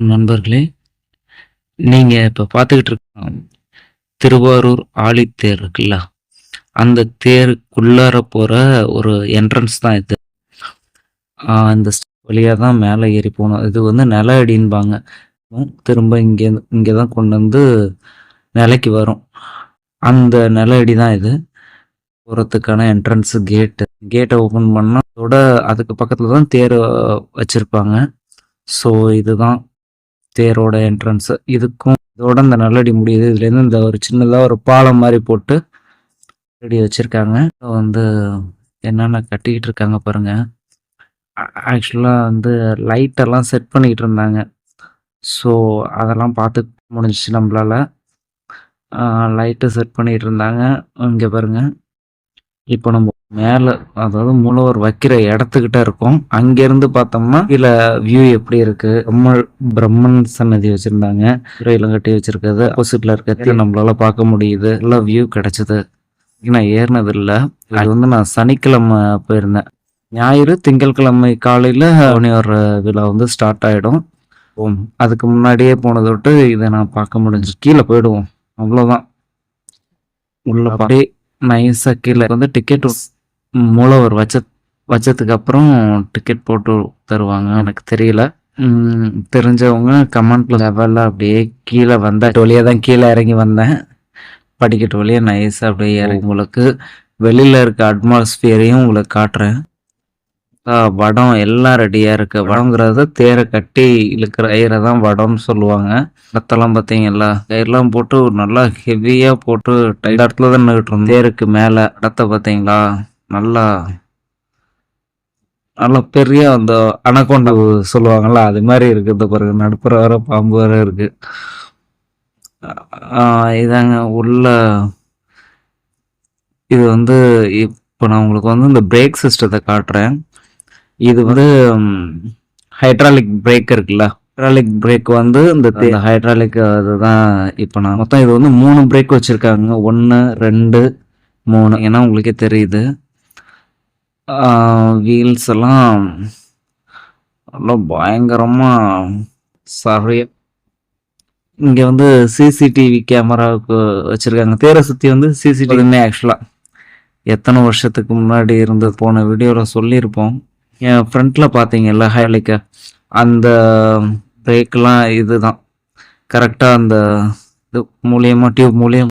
நண்பர்களே நீங்கள் இப்போ பார்த்துக்கிட்டு இருக்க திருவாரூர் ஆழித்தேர் இருக்குல்ல அந்த தேருக்குள்ளார போகிற ஒரு என்ட்ரன்ஸ் தான் இது. அந்த இந்த வழியா தான் மேலே ஏறி போகணும். இது வந்து நில அடின்பாங்க. திரும்ப இங்கே இங்கே தான் கொண்டு வந்து நிலைக்கு வரும். அந்த நில அடி தான் இது. போகிறதுக்கான என்ட்ரன்ஸ் கேட்டு கேட்டை ஓப்பன் பண்ணால் அதோட அதுக்கு பக்கத்தில் தான் தேர் வச்சுருப்பாங்க. ஸோ இதுதான் தேரோட என்ட்ரன்ஸ் இதுக்கும் இதோட இந்த நல்லடி முடியுது. இதுலேருந்து இந்த ஒரு சின்னதாக ஒரு பாலம் மாதிரி போட்டு ரெடி வச்சுருக்காங்க. வந்து என்னென்ன கட்டிக்கிட்டு இருக்காங்க பாருங்க. ஆக்சுவலாக வந்து லைட்டெல்லாம் செட் பண்ணிக்கிட்டு இருந்தாங்க. ஸோ அதெல்லாம் பார்த்து முடிஞ்சிச்சு நம்மளால். லைட்டை செட் பண்ணிகிட்டு இருந்தாங்க. இங்கே பாருங்கள் இப்போ நம்ம மேலே அதாவது மூலவர் வைக்கிற இடத்துக்கிட்ட இருக்கோம். அங்கேருந்து பார்த்தோம்னா கீழே வியூ எப்படி இருக்கு? பிரம்ம பிரம்மன் சன்னதி வச்சுருந்தாங்க. இறையிலம் கட்டி வச்சிருக்கிறது. ஆப்போசிட்ல இருக்கிறது நம்மளால பார்க்க முடியுது. எல்லாம் வியூ கிடைச்சது. நான் ஏறினது இல்லை அது வந்து நான் சனிக்கிழமை போயிருந்தேன். ஞாயிறு திங்கட்கிழமை காலையில் ஒரு விழா வந்து ஸ்டார்ட் ஆகிடும் அதுக்கு முன்னாடியே போனதை விட்டு இதை நான் பார்க்க முடிஞ்சு கீழே போயிடுவோம். அவ்வளோதான் உள்ள அப்படியே நைஸாக கீழே வந்து டிக்கெட் மூலவர் வச்ச வச்சதுக்கு அப்புறம் டிக்கெட் போட்டு தருவாங்க எனக்கு தெரியல. தெரிஞ்சவங்க கமெண்ட்ல லெவலில் அப்படியே கீழே வந்தேன் வழியாக தான் கீழே இறங்கி வந்தேன். படிக்கட்டு வழியாக நைஸாக அப்படியே இறங்கி உங்களுக்கு வெளியில் இருக்க அட்மாஸ்பியரையும் உங்களுக்கு காட்டுறேன். வடம் எல்லாம் ரெடியாக இருக்குது வடங்கிறது தேரை கட்டி இழுக்கிற கயிறை தான் வடம்னு சொல்லுவாங்க. இடத்தெல்லாம் பார்த்தீங்களா? கயிறுலாம் போட்டு நல்லா ஹெவியாக போட்டு டைட் இடத்துல தான் நின்றுட்டு இருந்தோம். தேருக்கு மேலே இடத்த பார்த்தீங்களா? நல்லா நல்லா பெரிய அந்த அனகொண்டா சொல்லுவாங்கல்ல அது மாதிரி இருக்குது பிறகு நடுப்புற வர பாம்பு வர இருக்குது இதாங்க உள்ள இது வந்து இப்போ நான் உங்களுக்கு வந்து இந்த பிரேக் சிஸ்டத்தை காட்டுறேன். இது வந்து ஹைட்ராலிக் பிரேக் இருக்குல்ல? ஹைட்ராலிக் பிரேக் வந்து இந்த ஹைட்ராலிக் அதுதான் இப்போ நான் மொத்தம் இது வந்து மூணு பிரேக் வச்சுருக்காங்க. ஒன்று ரெண்டு மூணு. ஏன்னா உங்களுக்கே தெரியுது. வீல்ஸ் எல்லாம் நல்லா பயங்கரமாக சரிய இங்கே வந்து சிசிடிவி கேமராவுக்கு வச்சுருக்காங்க. தேரை சுற்றி வந்து சிசிடிவிமே ஆக்சுவலாக எத்தனை வருஷத்துக்கு முன்னாடி இருந்து போன வீடியோவில் சொல்லியிருப்போம். ஃப்ரண்ட்டில் பார்த்தீங்கல்ல ஹைலிக்க அந்த பிரேக்கெலாம் இதுதான். கரெக்டாக அந்த இது மூலியமாக டியூப் மூலியம்